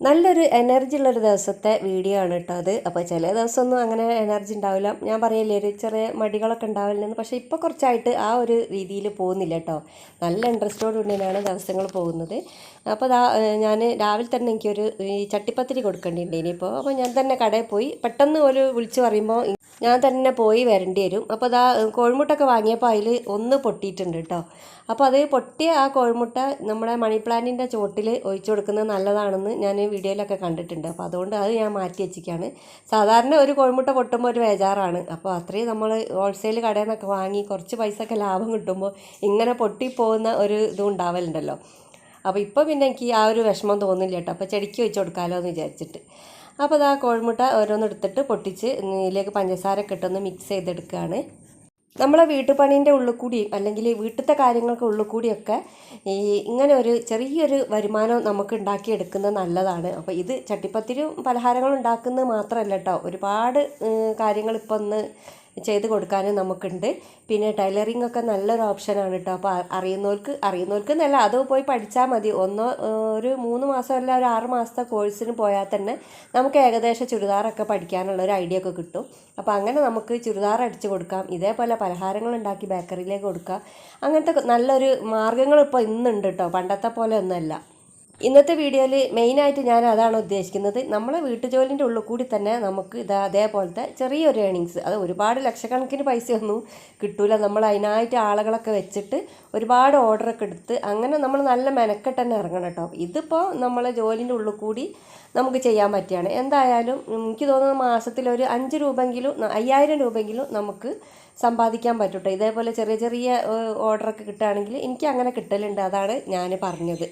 നല്ലൊരു എനർജി ഉള്ളൊരു ദിവസത്തെ വീഡിയോ ആണ് കേട്ടോ അത്. അപ്പോൾ ചില ദിവസമൊന്നും അങ്ങനെ എനർജി ഉണ്ടാവില്ല. ഞാൻ പറയില്ലേ ഒരു ചെറിയ മടികളൊക്കെ ഉണ്ടാവില്ലെന്ന് പക്ഷേ ഇപ്പോൾ കുറച്ചായിട്ട് ആ ഒരു രീതിയിൽ പോകുന്നില്ല കേട്ടോ നല്ല ഇൻട്രസ്റ്റോട് കൂടിയാണ് ദിവസങ്ങൾ പോകുന്നത്. അപ്പോൾ ദാ ഞാൻ രാവിലെ തന്നെ എനിക്കൊരു ഈ ചട്ടിപ്പത്തിരി കൊടുക്കേണ്ടിണ്ട് ഇനിയിപ്പോൾ അപ്പോൾ ഞാൻ തന്നെ കടയിൽ പോയി പെട്ടെന്ന് ഒരു വിളിച്ച് പറയുമ്പോൾ ഞാൻ തന്നെ പോയി വരേണ്ടി വരും. അപ്പോൾ അതാ കോഴിമുട്ടൊക്കെ വാങ്ങിയപ്പോൾ അതിൽ ഒന്ന് പൊട്ടിയിട്ടുണ്ട് കേട്ടോ. അപ്പോൾ അത് പൊട്ടിയ ആ കോഴിമുട്ട നമ്മുടെ മണി പ്ലാന്റിന്റെ ചുവട്ടിൽ ഒഴിച്ചു കൊടുക്കുന്നത് നല്ലതാണെന്ന് ഞാൻ വീഡിയോയിലൊക്കെ കണ്ടിട്ടുണ്ട്. അപ്പോൾ അതുകൊണ്ട് അത് ഞാൻ മാറ്റി വെച്ചിരിക്കുകയാണ്. സാധാരണ ഒരു കോഴിമുട്ട പൊട്ടുമ്പോൾ ഒരു ബേജാറാണ്. അപ്പോൾ അത്രയും നമ്മൾ ഹോൾസെയിൽ കടയിൽ നിന്നൊക്കെ വാങ്ങി കുറച്ച് പൈസയൊക്കെ ലാഭം കിട്ടുമ്പോൾ ഇങ്ങനെ പൊട്ടിപ്പോകുന്ന ഒരു ഇതും ഉണ്ടാവലുണ്ടല്ലോ. അപ്പോൾ ഇപ്പോൾ പിന്നെ എനിക്ക് ആ ഒരു വിഷമം തോന്നില്ല കേട്ടോ. അപ്പോൾ ചെടിക്ക് വെച്ച് കൊടുക്കാമല്ലോ എന്ന് വിചാരിച്ചിട്ട്. അപ്പോൾ ആ കോഴിമുട്ട ഓരോന്ന് എടുത്തിട്ട് പൊട്ടിച്ച് ഇതിലേക്ക് പഞ്ചസാര കെട്ടൊന്ന് മിക്സ് ചെയ്തെടുക്കുകയാണ്. നമ്മളെ വീട്ടുപണീന്റെ ഉള്ളിൽ അല്ലെങ്കിൽ വീട്ടിലത്തെ കാര്യങ്ങൾക്ക് ഉള്ളിൽ കൂടിയൊക്കെ ഈ ഇങ്ങനെ ഒരു ചെറിയൊരു വരുമാനം നമുക്ക് ഉണ്ടാക്കിയെടുക്കുന്നത് നല്ലതാണ്. അപ്പോൾ ഇത് ചട്ടിപ്പത്തിരും പലഹാരങ്ങളും ഉണ്ടാക്കുന്നത് മാത്രമല്ല കേട്ടോ. ഒരുപാട് കാര്യങ്ങൾ ഇപ്പം ഒന്ന് ചെയ്ത് കൊടുക്കാനും നമുക്കുണ്ട്. പിന്നെ ടൈലറിംഗ് ഒക്കെ നല്ലൊരു ഓപ്ഷനാണ് കേട്ടോ അപ്പോൾ അറിയുന്നവർക്ക് അറിയുന്നവർക്ക് എന്നല്ല അത് പോയി പഠിച്ചാൽ മതി. ഒന്നോ ഒരു മൂന്ന് മാസം അല്ല ഒരു ആറ് മാസത്തെ കോഴ്സിന് പോയാൽ തന്നെ നമുക്ക് ഏകദേശം ചുരിദാറൊക്കെ പഠിക്കാനുള്ള ഒരു ഐഡിയ ഒക്കെ കിട്ടും. അപ്പോൾ അങ്ങനെ നമുക്ക് ചുരിദാർ അടിച്ചു കൊടുക്കാം. ഇതേപോലെ പലഹാരങ്ങൾ ഉണ്ടാക്കി ബേക്കറിയിലേക്ക് കൊടുക്കാം. അങ്ങനത്തെ നല്ലൊരു മാർഗങ്ങൾ ഇപ്പോൾ ഇന്നുണ്ട് കേട്ടോ പണ്ടത്തെ പോലെ ഒന്നുമല്ല. ഇന്നത്തെ വീഡിയോയിൽ മെയിനായിട്ട് ഞാൻ അതാണ് ഉദ്ദേശിക്കുന്നത്. നമ്മളെ വീട്ടുജോലിന്റെ ഉള്ളിൽ കൂടി തന്നെ നമുക്ക് ഇതാ അതേപോലത്തെ ചെറിയൊരു ഏണിങ്സ് അത് ഒരുപാട് ലക്ഷക്കണക്കിന് പൈസയൊന്നും കിട്ടൂല. നമ്മൾ അതിനായിട്ട് ആളുകളൊക്കെ വെച്ചിട്ട് ഒരുപാട് ഓർഡറൊക്കെ എടുത്ത് അങ്ങനെ നമ്മൾ നല്ല മെനക്കെട്ട് തന്നെ ഇറങ്ങണം കേട്ടോ. ഇതിപ്പോൾ നമ്മളെ ജോലിന്റെ ഉള്ളിൽ കൂടി നമുക്ക് ചെയ്യാൻ പറ്റുകയാണ്. എന്തായാലും എനിക്ക് തോന്നുന്നു മാസത്തിൽ ഒരു അഞ്ച് രൂപയെങ്കിലും അയ്യായിരം രൂപയെങ്കിലും നമുക്ക് സമ്പാദിക്കാൻ പറ്റൂട്ടോ ഇതേപോലെ ചെറിയ ചെറിയ ഓർഡറൊക്കെ കിട്ടുകയാണെങ്കിൽ എനിക്ക് അങ്ങനെ കിട്ടലുണ്ട്. അതാണ് ഞാൻ പറഞ്ഞത്.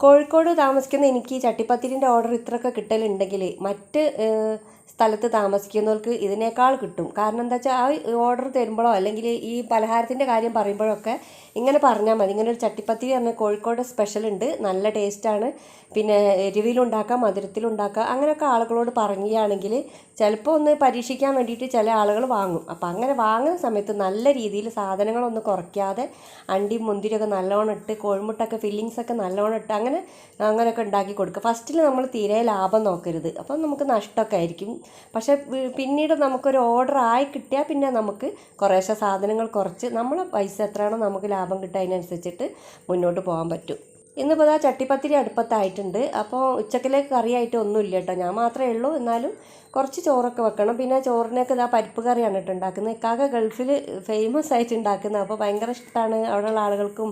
കോഴിക്കോട് താമസിക്കുന്ന എനിക്ക് ചട്ടിപ്പത്തിരിന്റെ ഓർഡർ ഇത്രയൊക്കെ കിട്ടലുണ്ടെങ്കിൽ മറ്റ് സ്ഥലത്ത് താമസിക്കുന്നവർക്ക് ഇതിനേക്കാൾ കിട്ടും. കാരണം എന്താ വെച്ചാൽ ആ ഓർഡർ തരുമ്പോഴോ അല്ലെങ്കിൽ ഈ പലഹാരത്തിന്റെ കാര്യം പറയുമ്പോഴൊക്കെ ഇങ്ങനെ പറഞ്ഞാൽ മതി. ഇങ്ങനെ ഒരു ചട്ടിപ്പത്തിരി പറഞ്ഞാൽ കോഴിക്കോട് സ്പെഷ്യൽ ഉണ്ട്. നല്ല ടേസ്റ്റാണ് പിന്നെ എരിവിലുണ്ടാക്കാം മധുരത്തിലുണ്ടാക്കാം അങ്ങനെയൊക്കെ ആളുകളോട് പറയുകയാണെങ്കിൽ ചിലപ്പോൾ ഒന്ന് പരീക്ഷിക്കാൻ വേണ്ടിയിട്ട് ചില ആളുകൾ വാങ്ങും. അപ്പോൾ അങ്ങനെ വാങ്ങുന്ന സമയത്ത് നല്ല രീതിയിൽ സാധനങ്ങളൊന്നും കുറയ്ക്കാതെ അണ്ടി മുന്തിരിയൊക്കെ നല്ലോണം ഇട്ട് കോഴിമുട്ടൊക്കെ ഫില്ലിങ്സ് ഒക്കെ നല്ലോണം ഇട്ട് അങ്ങനെ അങ്ങനെയൊക്കെ ഉണ്ടാക്കി കൊടുക്കുക. ഫസ്റ്റിൽ നമ്മൾ തീരെ ലാഭം നോക്കരുത്. അപ്പം നമുക്ക് നഷ്ടമൊക്കെ ആയിരിക്കും. പക്ഷേ പിന്നീട് നമുക്കൊരു ഓർഡർ ആയി കിട്ടിയാൽ പിന്നെ നമുക്ക് കുറേശ്ശെ സാധനങ്ങൾ കുറച്ച് നമ്മൾ പൈസ എത്രയാണോ നമുക്ക് ലാഭം കിട്ടുക അതിനനുസരിച്ചിട്ട് മുന്നോട്ട് പോകാൻ പറ്റും. ഇന്നിപ്പോൾ ആ ചട്ടിപ്പത്തിരി അടുപ്പത്തായിട്ടുണ്ട്. അപ്പോൾ ഉച്ചക്കിലേക്ക് കറിയായിട്ട് ഒന്നുമില്ല കേട്ടോ. ഞാൻ മാത്രമേ ഉള്ളൂ. എന്നാലും കുറച്ച് ചോറൊക്കെ വെക്കണം. പിന്നെ ചോറിനൊക്കെ ഇതാ പരിപ്പ് കറിയാണ് കേട്ടോ ഉണ്ടാക്കുന്നത്. ഇക്കാക്ക ഗൾഫിൽ ഫേമസ് ആയിട്ട് ഉണ്ടാക്കുന്നത്. അപ്പോൾ ഭയങ്കര ഇഷ്ടമാണ് അവിടെയുള്ള ആളുകൾക്കും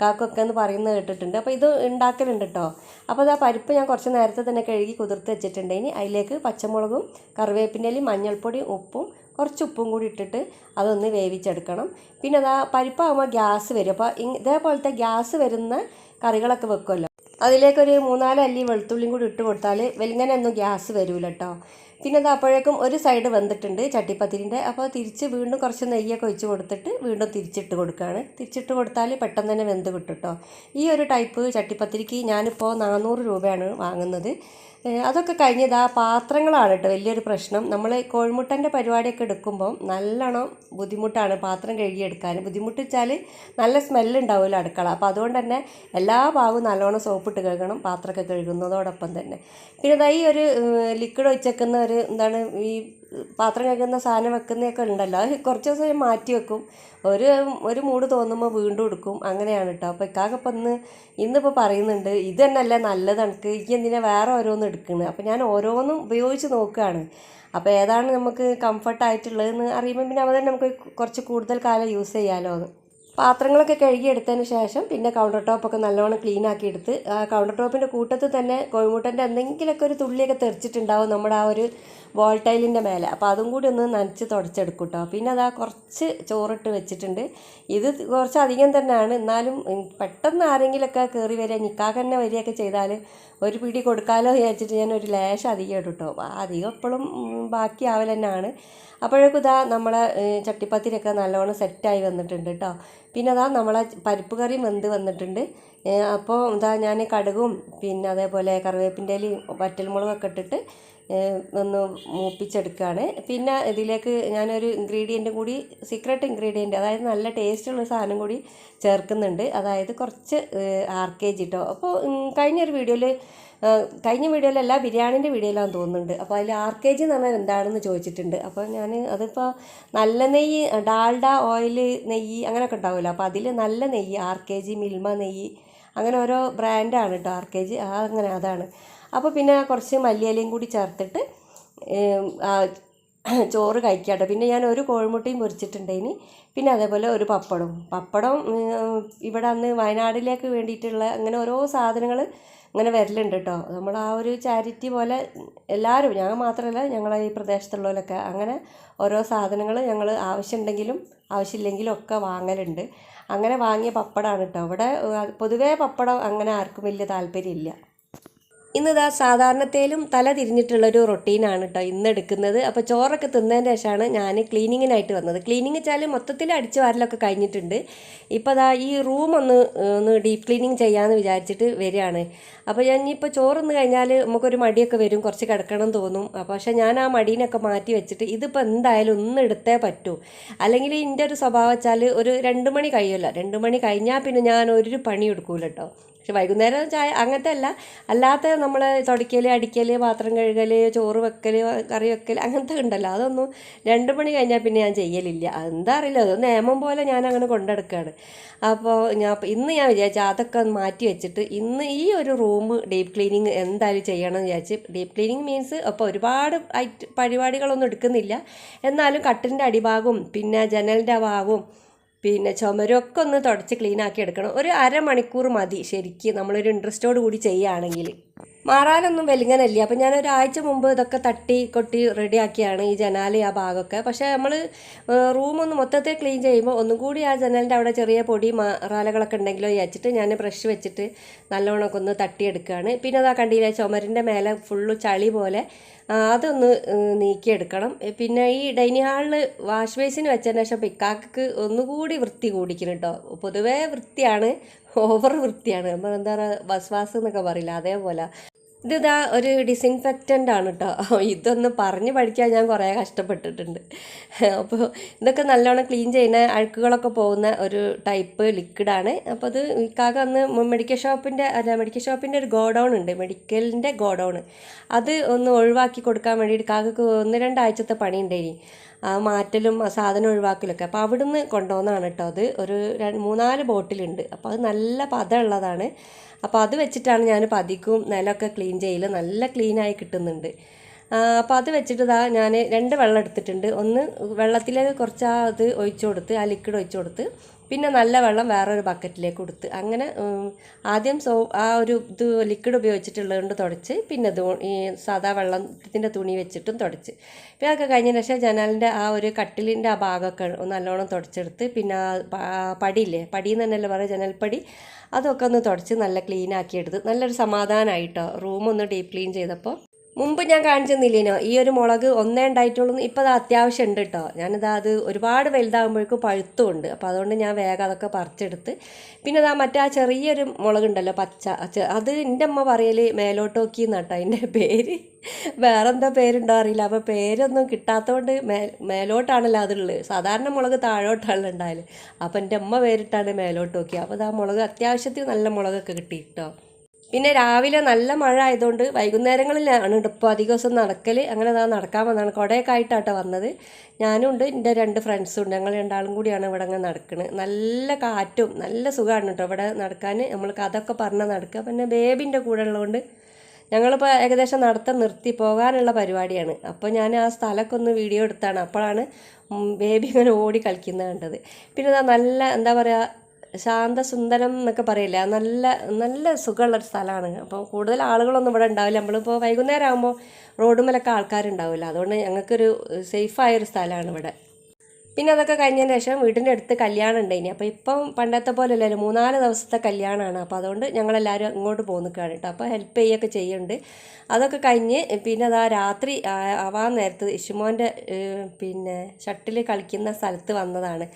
കാക്കൊക്കെ എന്ന് പറയുന്നത് കേട്ടിട്ടുണ്ട്. അപ്പോൾ ഇത് ഉണ്ടാക്കലുണ്ട് കേട്ടോ. അപ്പോൾ അതാ പരിപ്പ് ഞാൻ കുറച്ച് നേരത്തെ തന്നെ കഴുകി കുതിർത്ത് വെച്ചിട്ടുണ്ട്. ഇനി അതിലേക്ക് പച്ചമുളകും കറിവേപ്പിന്റെ മഞ്ഞൾപ്പൊടിയും ഉപ്പും കുറച്ച് ഉപ്പും കൂടി ഇട്ടിട്ട് അതൊന്ന് വേവിച്ചെടുക്കണം. പിന്നെ അതാ പരിപ്പാകുമ്പോൾ ഗ്യാസ് വരും. അപ്പോൾ ഇതേപോലത്തെ ഗ്യാസ് വരുന്ന കറികളൊക്കെ വെക്കുമല്ലോ അതിലേക്കൊരു മൂന്നാൽ അല്ലി വെളുത്തുള്ളിയും കൂടി ഇട്ട് കൊടുത്താൽ വെലിങ്ങനെയൊന്നും ഗ്യാസ് വരില്ല കേട്ടോ പിന്നെ അത് അപ്പോഴേക്കും ഒരു സൈഡ് വെന്തിട്ടുണ്ട് ചട്ടിപ്പത്തിരിന്റെ അപ്പോൾ തിരിച്ച് വീണ്ടും കുറച്ച് നെയ്യൊക്കെ ഒഴിച്ച് കൊടുത്തിട്ട് വീണ്ടും തിരിച്ചിട്ട് കൊടുക്കുകയാണ് തിരിച്ചിട്ട് കൊടുത്താൽ പെട്ടെന്ന് തന്നെ വെന്ത് കിട്ടും കേട്ടോ ഈ ഒരു ടൈപ്പ് ചട്ടിപ്പത്തിരിക്ക് ഞാനിപ്പോൾ നാനൂറ് രൂപയാണ് വാങ്ങുന്നത്. അതൊക്കെ കഴിഞ്ഞത് ആ പാത്രങ്ങളാണ് കേട്ടോ വലിയൊരു പ്രശ്നം. നമ്മൾ കോഴിമുട്ടന്റെ പരിപാടിയൊക്കെ എടുക്കുമ്പം നല്ലോണം ബുദ്ധിമുട്ടാണ് പാത്രം കഴുകിയെടുക്കാൻ. ബുദ്ധിമുട്ട് വെച്ചാൽ നല്ല സ്മെല്ലുണ്ടാവുമല്ലോ അടുക്കള. അപ്പോൾ അതുകൊണ്ട് തന്നെ എല്ലാ ഭാഗവും നല്ലോണം സോപ്പിട്ട് കഴുകണം പാത്രമൊക്കെ കഴുകുന്നതോടൊപ്പം തന്നെ. പിന്നെ ഈ ഒരു ലിക്വിഡ് ഒഴിച്ചേക്കുന്ന ഒരു എന്താണ് ഈ പാത്രം കഴുകുന്ന സാധനം വെക്കുന്നതൊക്കെ ഉണ്ടല്ലോ. അത് കുറച്ച് ദിവസം മാറ്റി വെക്കും. ഒരു ഒരു മൂട് തോന്നുമ്പോൾ വീണ്ടും എടുക്കും. അങ്ങനെയാണ് കേട്ടോ അപ്പോൾ ഇക്കാകപ്പം ഇന്ന് ഇന്നിപ്പോൾ പറയുന്നുണ്ട് ഇത് തന്നെയല്ലേ നല്ലത് എനിക്ക് ഈ എന്തിനാ വേറെ ഓരോന്ന് എടുക്കുന്നത് അപ്പോൾ ഞാൻ ഓരോന്നും ഉപയോഗിച്ച് നോക്കുകയാണ് അപ്പോൾ ഏതാണ് നമുക്ക് കംഫർട്ടായിട്ടുള്ളതെന്ന് അറിയുമ്പോൾ പിന്നെ അവ തന്നെ നമുക്ക് കുറച്ച് കൂടുതൽ കാലം യൂസ് ചെയ്യാമല്ലോ എന്ന് പാത്രങ്ങളൊക്കെ കഴുകി എടുത്തതിന് ശേഷം പിന്നെ കൗണ്ടർ ടോപ്പൊക്കെ നല്ലവണ്ണം ക്ലീൻ ആക്കി എടുത്ത് ആ കൗണ്ടർ ടോപ്പിന്റെ കൂട്ടത്തിൽ തന്നെ കോഴിമുട്ടന്റെ എന്തെങ്കിലുമൊക്കെ ഒരു തുള്ളിയൊക്കെ തെറിച്ചിട്ടുണ്ടാവും. നമ്മുടെ ആ ഒരു വോൾ ടൈലിന്റെ മേലെ. അപ്പോൾ അതും കൂടി ഒന്ന് നനച്ച് തുടച്ചെടുക്കും കേട്ടോ പിന്നെ അതാ കുറച്ച് ചോറിട്ട് വെച്ചിട്ടുണ്ട്. ഇത് കുറച്ച് അധികം തന്നെയാണ്. എന്നാലും പെട്ടെന്ന് ആരെങ്കിലുമൊക്കെ കയറി വരിക നിൽക്കാതെ തന്നെ വരികയൊക്കെ ചെയ്താൽ ഒരു പിടി കൊടുക്കാമല്ലോ വിചാരിച്ചിട്ട് ഞാൻ ഒരു ലേശം അധികം ഇടും കേട്ടോ അധികം എപ്പോഴും ബാക്കിയാവൽ തന്നെയാണ്. അപ്പോഴേക്കും ഇതാ നമ്മളെ ചട്ടിപ്പത്തിരൊക്കെ നല്ലോണം സെറ്റായി വന്നിട്ടുണ്ട് കേട്ടോ പിന്നെ അതാ നമ്മളെ പരിപ്പ് കറി വെന്ത് വന്നിട്ടുണ്ട്. അപ്പോൾ ഇതാ ഞാൻ കടുകും പിന്നെ അതേപോലെ കറിവേപ്പിന്റെ ഇലയും വറ്റൽമുളകൊക്കെ ഇട്ടിട്ട് ഒന്ന് മൂപ്പിച്ചെടുക്കുകയാണ് പിന്നെ ഇതിലേക്ക് ഞാനൊരു ഇൻഗ്രീഡിയന്റും കൂടി സീക്രട്ട് ഇൻഗ്രീഡിയന്റ് അതായത് നല്ല ടേസ്റ്റുള്ള സാധനം കൂടി ചേർക്കുന്നുണ്ട്. അതായത് കുറച്ച് ആർ കെ ജി കേട്ടോ അപ്പോൾ കഴിഞ്ഞൊരു വീഡിയോയിൽ കഴിഞ്ഞ വീഡിയോയിലല്ല ബിരിയാണീന്റെ വീഡിയോയിലാണ് തോന്നുന്നുണ്ട്. അപ്പോൾ അതിൽ ആർ കെ ജി എന്ന് പറഞ്ഞാൽ എന്താണെന്ന് ചോദിച്ചിട്ടുണ്ട്. അപ്പോൾ ഞാൻ അതിപ്പോൾ നല്ല നെയ്യ് ഡാൽഡ ഓയിൽ നെയ്യ് അങ്ങനെയൊക്കെ ഉണ്ടാവുമല്ലോ. അപ്പോൾ അതിൽ നല്ല നെയ്യ് ആർ കെ ജി മിൽമ നെയ്യ് അങ്ങനെ ഓരോ ബ്രാൻഡാണ് കേട്ടോ ആർ കെ ജി അങ്ങനെ അതാണ്. അപ്പോൾ പിന്നെ കുറച്ച് മല്ലിയിലയും കൂടി ചേർത്തിട്ട് ചോറ് കഴിക്കാട്ടോ. പിന്നെ ഞാൻ ഒരു കോഴിമുട്ടയും പൊരിച്ചിട്ടുണ്ടായിന് പിന്നെ അതേപോലെ ഒരു പപ്പടവും. പപ്പടം ഇവിടെ അന്ന് വയനാടിലേക്ക് വേണ്ടിയിട്ടുള്ള അങ്ങനെ ഓരോ സാധനങ്ങൾ ഇങ്ങനെ വരലുണ്ട് കേട്ടോ നമ്മൾ ആ ഒരു ചാരിറ്റി പോലെ എല്ലാവരും ഞങ്ങൾ മാത്രമല്ല ഞങ്ങളെ ഈ പ്രദേശത്തുള്ളവരൊക്കെ അങ്ങനെ ഓരോ സാധനങ്ങൾ ഞങ്ങൾ ആവശ്യമുണ്ടെങ്കിലും ആവശ്യമില്ലെങ്കിലും ഒക്കെ വാങ്ങലുണ്ട്. അങ്ങനെ വാങ്ങിയ പപ്പടമാണ് കേട്ടോ ഇവിടെ പൊതുവേ പപ്പടം അങ്ങനെ ആർക്കും വലിയ താല്പര്യമില്ല. ഇന്നിതാ സാധാരണത്തേലും തല തിരിഞ്ഞിട്ടുള്ളൊരു റൊട്ടീനാണ് കേട്ടോ ഇന്ന് എടുക്കുന്നത്. അപ്പോൾ ചോറൊക്കെ തിന്നതിന് ശേഷമാണ് ഞാൻ ക്ലീനിങ്ങിനായിട്ട് വന്നത്. ക്ലീനിങ് വെച്ചാൽ മൊത്തത്തിൽ അടിച്ച് വാരലൊക്കെ കഴിഞ്ഞിട്ടുണ്ട്. ഇപ്പോൾ അതാ ഈ റൂം ഒന്ന് ഒന്ന് ഡീപ്പ് ക്ലീനിങ് ചെയ്യാമെന്ന് വിചാരിച്ചിട്ട് വരികയാണ്. അപ്പോൾ ഞാൻ ഇനിയിപ്പോൾ ചോറൊന്ന് കഴിഞ്ഞാൽ നമുക്കൊരു മടിയൊക്കെ വരും. കുറച്ച് കിടക്കണം തോന്നും. അപ്പോൾ പക്ഷേ ഞാൻ ആ മടീനൊക്കെ മാറ്റി വെച്ചിട്ട് ഇതിപ്പോൾ എന്തായാലും ഒന്ന് എടുത്തേ പറ്റൂ. അല്ലെങ്കിൽ എന്റെ ഒരു സ്വഭാവം വെച്ചാൽ ഒരു രണ്ട് മണി കഴിയുമല്ലോ രണ്ട് മണി കഴിഞ്ഞാൽ പിന്നെ ഞാൻ ഒരു പണി എടുക്കൂല കേട്ടോ പക്ഷെ വൈകുന്നേരം ചായ അങ്ങനത്തെ അല്ല അല്ലാത്ത നമ്മൾ തുടയ്ക്കൽ അടിക്കൽ പാത്രം കഴുകൽ ചോറ് വെക്കൽ കറി വെക്കൽ അങ്ങനത്തെ ഉണ്ടല്ലോ. അതൊന്നും രണ്ട് മണി കഴിഞ്ഞാൽ പിന്നെ ഞാൻ ചെയ്യലില്ല. എന്താ അറിയില്ല. അത് നിയമം പോലെ ഞാൻ അങ്ങനെ കൊണ്ടെടുക്കുകയാണ് അപ്പോൾ ഞാൻ ഇന്ന് ഞാൻ വിചാരിച്ചു അതൊക്കെ മാറ്റി വെച്ചിട്ട് ഇന്ന് ഈ ഒരു റൂം ഡീപ്പ് ക്ലീനിങ് എന്തായാലും ചെയ്യണം എന്ന് വിചാരിച്ച് ഡീപ്പ് ക്ലീനിങ് മീൻസ് അപ്പോൾ ഒരുപാട് പരിപാടികളൊന്നും എടുക്കുന്നില്ല. എന്നാലും കട്ടിലിന്റെ അടിഭാഗവും പിന്നെ ജനലിന്റെ ഭാഗവും പിന്നെ ചുമരൊക്കെ ഒന്ന് തുടച്ച് ക്ലീൻ ആക്കി എടുക്കണം. ഒരു അരമണിക്കൂർ മതി ശരിക്കും നമ്മളൊരു ഇൻട്രസ്റ്റോട് കൂടി ചെയ്യുകയാണെങ്കിൽ. മാറാനൊന്നും വെലുങ്ങനല്ല. അപ്പം ഞാൻ ഒരാഴ്ച മുമ്പ് ഇതൊക്കെ തട്ടി കൊട്ടി റെഡിയാക്കിയാണ് ഈ ജനാല ആ ഭാഗമൊക്കെ. പക്ഷേ നമ്മൾ റൂമൊന്ന് മൊത്തത്തിൽ ക്ലീൻ ചെയ്യുമ്പോൾ ഒന്നും കൂടി ആ ജനലിന്റെ അവിടെ ചെറിയ പൊടി മാറാലകളൊക്കെ ഉണ്ടെങ്കിലോ വിചാരിച്ചിട്ട് ഞാൻ ബ്രഷ് വെച്ചിട്ട് നല്ലോണമൊക്കെ ഒന്ന് തട്ടിയെടുക്കുകയാണ്. പിന്നെ അതാ കണ്ടില്ല ചുമരിന്റെ മേലെ ഫുള്ള് ചളി പോലെ അതൊന്ന് നീക്കിയെടുക്കണം. പിന്നെ ഈ ഡൈനിങ് ഹാളിൽ വാഷ് ബേസിന് വെച്ചതിന് ശേഷം പിക്കാക്ക് ഒന്നുകൂടി വൃത്തി കൂടിക്കണം കേട്ടോ പൊതുവേ വൃത്തിയാണ് ഓവർ വൃത്തിയാണ് നമ്മൾ എന്താ പറയുക വസ്വാസ് എന്നൊക്കെ പറയില്ല അതേപോലെ. ഇതിതാ ഒരു ഡിസിൻഫെക്റ്റന്റ് ആണ് കേട്ടോ ഇതൊന്ന് പറഞ്ഞ് പഠിക്കാൻ ഞാൻ കുറേ കഷ്ടപ്പെട്ടിട്ടുണ്ട്. അപ്പോൾ ഇതൊക്കെ നല്ലോണം ക്ലീൻ ചെയ്യുന്ന അഴുക്കുകളൊക്കെ പോകുന്ന ഒരു ടൈപ്പ് ലിക്വിഡാണ് അപ്പോൾ അത് ഇക്കാക അന്ന് മെഡിക്കൽ ഷോപ്പിന്റെ അല്ല മെഡിക്കൽ ഷോപ്പിന്റെ ഒരു ഗോഡൗൺ ഉണ്ട്. മെഡിക്കലിന്റെ ഗോഡൗൺ അത് ഒന്ന് ഒഴിവാക്കി കൊടുക്കാൻ വേണ്ടിയിട്ട് കാക്കക്ക് ഒന്ന് രണ്ടാഴ്ചത്തെ പണി ഉണ്ടായിനി ആ മാറ്റലും ആ സാധനം ഒഴിവാക്കലൊക്കെ. അപ്പോൾ അവിടുന്ന് കൊണ്ടുവന്നാണ് കേട്ടോ അത്. ഒരു മൂന്നാൽ ബോട്ടിലുണ്ട്. അപ്പോൾ അത് നല്ല പതമുള്ളതാണ് അപ്പോൾ അത് വെച്ചിട്ടാണ് ഞാൻ പതിക്കും നിലമൊക്കെ ക്ലീൻ ചെയ്യൽ നല്ല ക്ലീനായി കിട്ടുന്നുണ്ട്. അപ്പോൾ അത് വെച്ചിട്ട് ഇതാ ഞാൻ രണ്ട് വെള്ളം എടുത്തിട്ടുണ്ട്. ഒന്ന് വെള്ളത്തിൽ കുറച്ച് ഇത് ഒഴിച്ചു കൊടുത്ത് ആ ലിക്വിഡ് ഒഴിച്ചു കൊടുത്ത് പിന്നെ നല്ല വെള്ളം വേറൊരു ബക്കറ്റിലേക്ക് കൊടുത്ത്. അങ്ങനെ ആദ്യം സോ ആ ഒരു ഇത് ലിക്വിഡ് ഉപയോഗിച്ചിട്ടുള്ളത് തുടച്ച് പിന്നെ ഈ സാധാ വെള്ളത്തിന്റെ തുണി വെച്ചിട്ടും തുടച്ച്. പിന്നെ അതൊക്കെ കഴിഞ്ഞതിന് ശേഷം ജനാലിന്റെ ആ ഒരു കട്ടിലിന്റെ ആ ഭാഗമൊക്കെ നല്ലോണം തുടച്ചെടുത്ത് പിന്നെ പടിയില്ലേ പടി എന്ന് തന്നെയല്ലേ പറയുക ജനൽപ്പടി അതൊക്കെ ഒന്ന് തുടച്ച് നല്ല ക്ലീൻ ആക്കി എടുത്ത് നല്ലൊരു സമാധാനമായിട്ടോ റൂമൊന്ന് ഡീപ്പ് ക്ലീൻ ചെയ്തപ്പോൾ മുമ്പ് ഞാൻ കാണിച്ചെന്നില്ലേനോ? ഈ ഒരു മുളക് ഒന്നേ ഉണ്ടായിട്ടുള്ളൂ ഇപ്പോൾ അത് അത്യാവശ്യം ഉണ്ട് കേട്ടോ ഞാനിതാ അത് ഒരുപാട് വലുതാകുമ്പോഴേക്കും പഴുത്തുമുണ്ട് അപ്പോൾ അതുകൊണ്ട് ഞാൻ വേഗം അതൊക്കെ പറിച്ചെടുത്ത് പിന്നെ ഇതാ മറ്റേ ആ ചെറിയൊരു മുളകുണ്ടല്ലോ പച്ച. അത് എന്റെ അമ്മ പറയൽ മേലോട്ടോക്കി എന്നാട്ടോ അതിന്റെ പേര്. വേറെന്താ പേരുണ്ടോ അറിയില്ല. അപ്പോൾ പേരൊന്നും കിട്ടാത്തതുകൊണ്ട് മേ മേലോട്ടാണല്ലോ അതുള്ളത് സാധാരണ മുളക് താഴോട്ടാണല്ലോ ഉണ്ടായാൽ അപ്പോൾ എന്റെ അമ്മ പേരിട്ടാണ് മേലോട്ടോക്കി അപ്പോൾ അത് ആ മുളക് അത്യാവശ്യത്തിൽ നല്ല മുളകൊക്കെ കിട്ടി കേട്ടോ പിന്നെ രാവിലെ നല്ല മഴ ആയതുകൊണ്ട് വൈകുന്നേരങ്ങളിലാണ് ഇപ്പോൾ അധിക ദിവസം നടക്കൽ അങ്ങനെ അതാ നടക്കാൻ വന്നതാണ്. കുടയൊക്കെ ആയിട്ടാട്ടോ വന്നത്. ഞാനും ഉണ്ട് എന്റെ രണ്ട് ഫ്രണ്ട്സും ഉണ്ട്. ഞങ്ങൾ രണ്ടാളും കൂടിയാണ് ഇവിടെ അങ്ങനെ നടക്കുന്നത് നല്ല കാറ്റും നല്ല സുഖമാണ് കേട്ടോ ഇവിടെ നടക്കാൻ നമ്മൾ കഥയൊക്കെ പറഞ്ഞാൽ നടക്കുക. പിന്നെ ബേബിന്റെ കൂടെ ഉള്ളതുകൊണ്ട് ഞങ്ങളിപ്പോൾ ഏകദേശം നടത്തം നിർത്തി പോകാനുള്ള പരിപാടിയാണ്. അപ്പോൾ ഞാൻ ആ സ്ഥലമൊക്കെ ഒന്ന് വീഡിയോ എടുത്താണ്. അപ്പോഴാണ് ബേബി ഇങ്ങനെ ഓടി കളിക്കുന്നത് കണ്ടത്. പിന്നെ നല്ല എന്താ പറയുക ശാന്തസുന്ദരം എന്നൊക്കെ പറയില്ല? നല്ല നല്ല സുഖമുള്ളൊരു സ്ഥലമാണ്. അപ്പോൾ കൂടുതൽ ആളുകളൊന്നും ഇവിടെ ഉണ്ടാവില്ല. നമ്മളിപ്പോൾ വൈകുന്നേരം ആകുമ്പോൾ റോഡുമേലൊക്കെ ആൾക്കാരുണ്ടാവില്ല അതുകൊണ്ട് ഞങ്ങൾക്കൊരു സേഫായൊരു സ്ഥലമാണ് ഇവിടെ. പിന്നെ അതൊക്കെ കഴിഞ്ഞതിന് ശേഷം വീടിന്റെ അടുത്ത് കല്യാണം ഉണ്ടായിനി. അപ്പോൾ ഇപ്പം പണ്ടത്തെ പോലെ അല്ലല്ലോ മൂന്നാൽ ദിവസത്തെ കല്യാണമാണ് അപ്പോൾ അതുകൊണ്ട് ഞങ്ങളെല്ലാവരും അങ്ങോട്ട് പോന്നിക്കാണ് കേട്ടോ അപ്പോൾ ഹെൽപ്പ് ചെയ്യുകയൊക്കെ ചെയ്യുന്നുണ്ട്. അതൊക്കെ കഴിഞ്ഞ് പിന്നെ അതാ രാത്രി ആവാൻ നേരത്ത് ഇഷുമോന്റെ പിന്നെ ഷട്ടിൽ കളിക്കുന്ന സ്ഥലത്ത് വന്നതാണ്.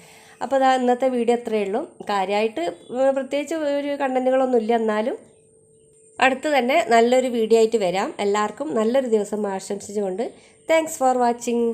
അപ്പോൾ അതാ ഇന്നത്തെ വീഡിയോ അത്രയേ ഉള്ളൂ. കാര്യമായിട്ട് പ്രത്യേകിച്ച് ഒരു കണ്ടന്റുകളൊന്നും ഇല്ല. എന്നാലും അടുത്ത് തന്നെ നല്ലൊരു വീഡിയോ ആയിട്ട് വരാം. എല്ലാവർക്കും നല്ലൊരു ദിവസം ആശംസിച്ചുകൊണ്ട് താങ്ക്സ് ഫോർ വാച്ചിങ്